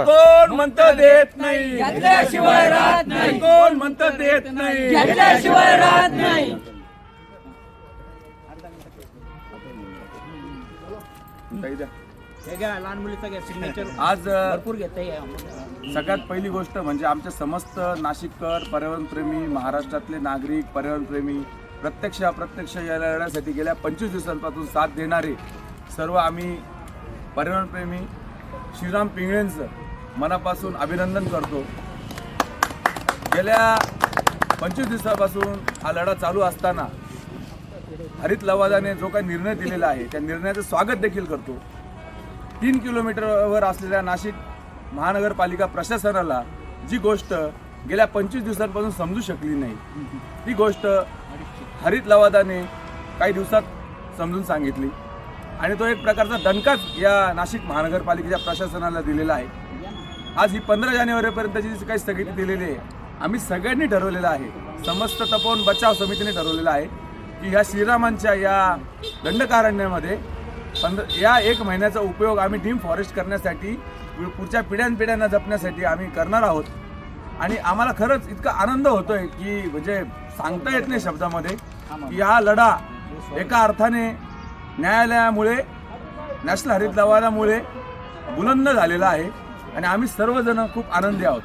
कोण म्हणतं देत नाही. घेतल्याशिवाय राहत नाही. कोण म्हणतं देत नाही? घेतल्याशिवाय राहत नाही. आज भरपूर घेता सगळ्यात पहिली गोष्ट म्हणजे आमच्या समस्त नाशिककर पर्यावरणप्रेमी महाराष्ट्रातले नागरिक पर्यावरणप्रेमी प्रत्यक्ष अप्रत्यक्ष या लढ्यासाठी गेल्या पंचवीस दिवसांपासून साथ देणारे सर्व आम्ही पर्यावरणप्रेमी श्रीराम पिंगळेंचं मनापासून अभिनंदन करतो. गेल्या पंचवीस दिवसापासून हा लढा चालू असताना हरित लवादाने जो काही निर्णय दिलेला आहे त्या निर्णयाचं स्वागत देखील करतो. तीन किलोमीटरवर असलेल्या नाशिक महानगरपालिका प्रशासनाला जी गोष्ट गेल्या पंचवीस दिवसांपासून समजू शकली नाही ती गोष्ट हरित लवादाने काही दिवसात समजून सांगितली. आणि तो एक प्रकारचा दणकाच या नाशिक महानगरपालिकेच्या प्रशासनाला दिलेला आहे. आज ही पंधरा जानेवारीपर्यंतची जी काही स्थगिती दिलेली आहे आम्ही सगळ्यांनी ठरवलेलं आहे समस्त तपोवन बचाव समितीने ठरवलेलं आहे की ह्या श्रीरामांच्या या दंडकारण्यामध्ये पंध या एक महिन्याचा उपयोग आम्ही डीम फॉरेस्ट करण्यासाठी पुढच्या पिढ्यानपिढ्यांना जपण्यासाठी आम्ही करणार आहोत. आणि आम्हाला खरंच इतका आनंद होतोय की म्हणजे सांगता येत नाही शब्दामध्ये की हा लढा एका अर्थाने न्यायालयामुळे नॅशनल हरित लवादामुळे बुलंद झालेला आहे. आणि आम्ही सर्वजण खूप आनंदी आहोत.